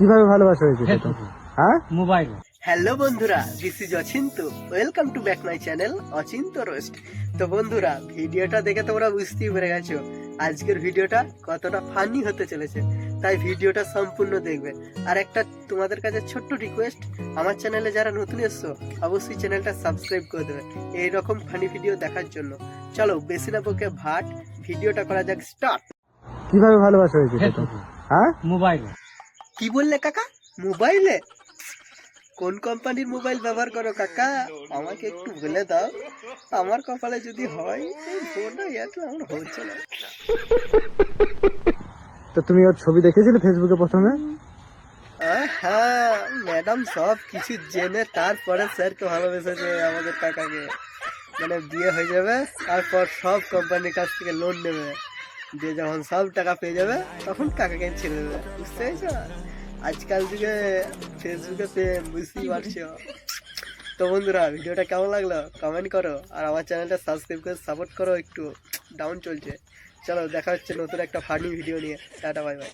কীভাবে ভালোবাসা হয়েছে হ্যাঁ? মোবাইল হ্যালো বন্ধুরা this is Achinta. Welcome to back my channel Achinta roast তো বন্ধুরা ভিডিওটা দেখে তোমরা বুঝতেই পেরে গেছো আজকের ভিডিওটা কতটা ফানি হতে চলেছে। তাই ভিডিওটা সম্পূর্ণ দেখবে। আর একটা তোমাদের কাছে ছোট্ট রিকোয়েস্ট আমার চ্যানেলে যারা নতুন এসছো অবশ্যই চ্যানেলটা সাবস্ক্রাইব করে দেবে এই রকম ফানি ভিডিও দেখার জন্য। চলো বেশি না পক্ষে ভাট ভিডিওটা করা যাক স্টার্ট কীভাবে ভালোবাসা হয়েছে হ্যাঁ? মোবাইল কি বললে কাকা? মোবাইলে? কোন কোম্পানির মোবাইল ব্যবহার করো কাকা? আমাকে একটু বলে দাও। আমার কপালে যদি হয় ফোনটা এয়ারটেল আমার হচ্ছে না। তো তুমি ওর ছবি দেখেছিলে ফেসবুকে প্রথমে? হ্যাঁ ম্যাডাম সব কিছু জেনে তারপরে স্যারকে ভালোবেসেছে আমাদের কাকাকে মানে বিয়ে হয়ে যাবে তারপর সব কোম্পানির কাছ থেকে লোন নেবে। দিয়ে যখন সব টাকা পেয়ে যাবে তখন কাকাকে ছেড়ে দেবে। বুঝতে পেরেছ আজকাল যুগে ফেসবুকে প্রেম, বুঝতেই পারছ? তো বন্ধুরা, ভিডিওটা কেমন লাগল? কমেন্ট করো, আর আমার চ্যানেলটা সাবস্ক্রাইব করে সাপোর্ট করো, একটু ডাউন চলছে। চলো, দেখা হচ্ছে নতুন একটা ফানি ভিডিও নিয়ে। Tata bye bye